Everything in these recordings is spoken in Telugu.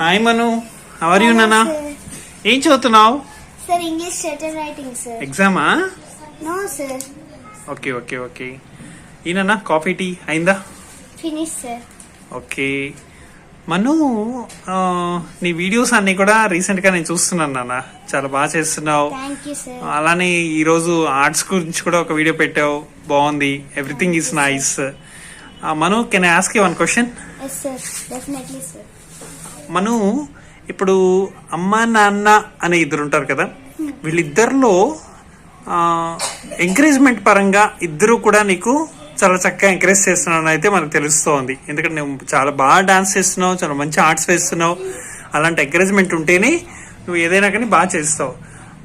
హాయ్ మను హవర్ యూ నానా ఏం చదువుతున్నావు? Sir English letter writing sir ఎగ్జామా no sir okay okay okay ఈయనన్నా coffee tea అయిందా? ఫినిష్ సార్ ఓకే మను నీ వీడియోస్ అన్ని కూడా రీసెంట్గా నేను చూస్తున్నాను నాన్న. చాలా బాగా చేస్తున్నావు. అలానే ఈ రోజు ఆర్ట్స్ గురించి కూడా ఒక వీడియో పెట్టావు. బాగుంది. Everything is nice Manu can ask you one question yes sir definitely sir మనం ఇప్పుడు అమ్మ నాన్న అనే ఇద్దరు ఉంటారు కదా. వీళ్ళిద్దరిలో ఎంకరేజ్మెంట్ పరంగా ఇద్దరు కూడా నీకు చాలా చక్కగా ఎంకరేజ్ చేస్తున్నాను అయితే మనకు తెలుస్తోంది. ఎందుకంటే నువ్వు చాలా బాగా డాన్స్ చేస్తున్నావు చాలా మంచి ఆర్ట్స్ వేస్తున్నావు. అలాంటి ఎంకరేజ్మెంట్ ఉంటేనే నువ్వు ఏదైనా కానీ బాగా చేస్తావు.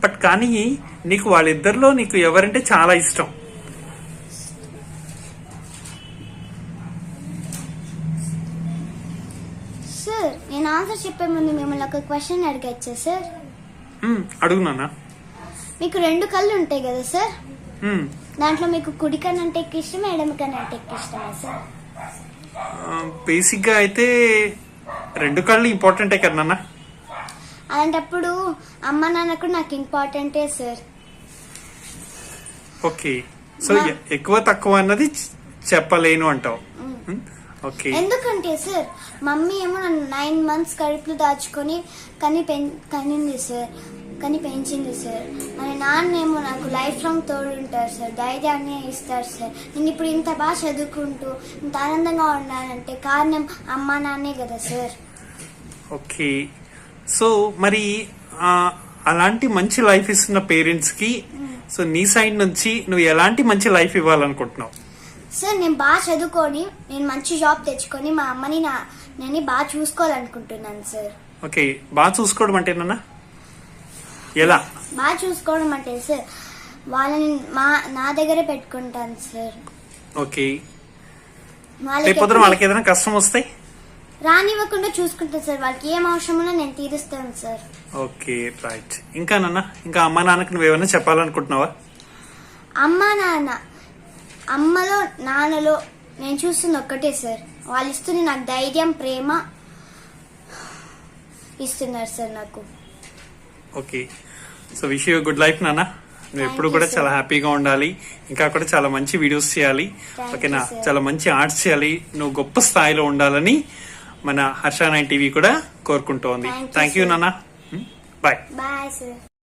బట్ కానీ నీకు వాళ్ళిద్దరిలో నీకు ఎవరంటే చాలా ఇష్టం. సార్ నేను ఆన్సర్ చెప్పే ముందు మిమ్మల్ని ఒక క్వశ్చన్ అడగచ్చా సార్? అడుగు నాన్న. మీకు రెండు కళ్ళు ఉంటాయి కదా సార్? దాంట్లో మీకు కుడి కన్ను అంటే ఎక్కువ ఇష్టమా ఎడమ కన్ను అంటే ఎక్కువ ఇష్టమా సార్? బేసిక్గా అయితే రెండు కళ్ళు ఇంపార్టెంటే కదా నాన్న. అలాంటప్పుడు అమ్మ నాన్న కూడా నాకు ఇంపార్టెంటే సార్. ఓకే సో ఎక్కువ తక్కువ అన్నది చెప్పలేను అంటావు. ఎందుకంటే సార్ మమ్మీ ఏమో నన్ను నైన్ మంత్స్ కడుపులో దాచుకొని కని పెం కనింది సార్ కని పెంచింది సార్ మరి నాన్న ఏమో నాకు లైఫ్ లాంగ్ తోడు ఉంటారు సార్ ధైర్యాన్ని ఇస్తారు సార్ నేను ఇప్పుడు ఇంత బాగా చదువుకుంటూ ఇంత ఆనందంగా ఉన్నానంటే కారణం అమ్మా నాన్నే కదా సార్ ఓకే సో మరి అలాంటి మంచి లైఫ్ ఇస్తున్న పేరెంట్స్కి సో నీ సైడ్ నుంచి నువ్వు ఎలాంటి మంచి లైఫ్ ఇవ్వాలనుకుంటున్నావు? సార్ నేను బాగా చదువుకొని నేను మంచి జాబ్ తెచ్చుకొని మా అమ్మని నా నేను బాగా చూసుకోవాలనుకుంటున్నాను సార్. ఓకే బాగా చూసుకోవడం అంటేనన్నా ఎలా? బాగా చూసుకోవడం అంటే సార్ వాళ్ళని మా నా దగ్గరే పెట్టుకుంటాను సార్. ఓకే. ఎప్పుడు- వాళ్ళకి ఏదైనా కష్టం వస్తాయి రానివ్వకుండా చూసుకుంటాను సార్ వాళ్ళకి ఏం అవసరం ఉన్నా నేను తీరుస్తాను సార్. Okay right. ఇంకా నాన్న ఇంకా అమ్మా నాన్నకి నువ్వేమైనా చెప్పాలనుకుంటున్నావా? అమ్మ నాన్న అమ్మలో నాన్నలో నేను చూస్తుంది ఒక్కటే సార్. వాళ్ళు ఇస్తుంది నాకు ధైర్యం ప్రేమ ఇస్తున్నారు సార్ నాకు. Okay. So wish you good life నాన్న. నువ్వు ఎప్పుడు కూడా. చాలా హ్యాపీగా ఉండాలి. ఇంకా కూడా చాలా మంచి వీడియోస్ చేయాలి. ఓకేనా. చాలా మంచి ఆర్ట్స్ చేయాలి. నువ్వు గొప్ప స్థాయిలో ఉండాలని మన హర్ష నైన్ టీవీ కూడా కోరుకుంటోంది. Thank you. నాన్న. Bye bye sir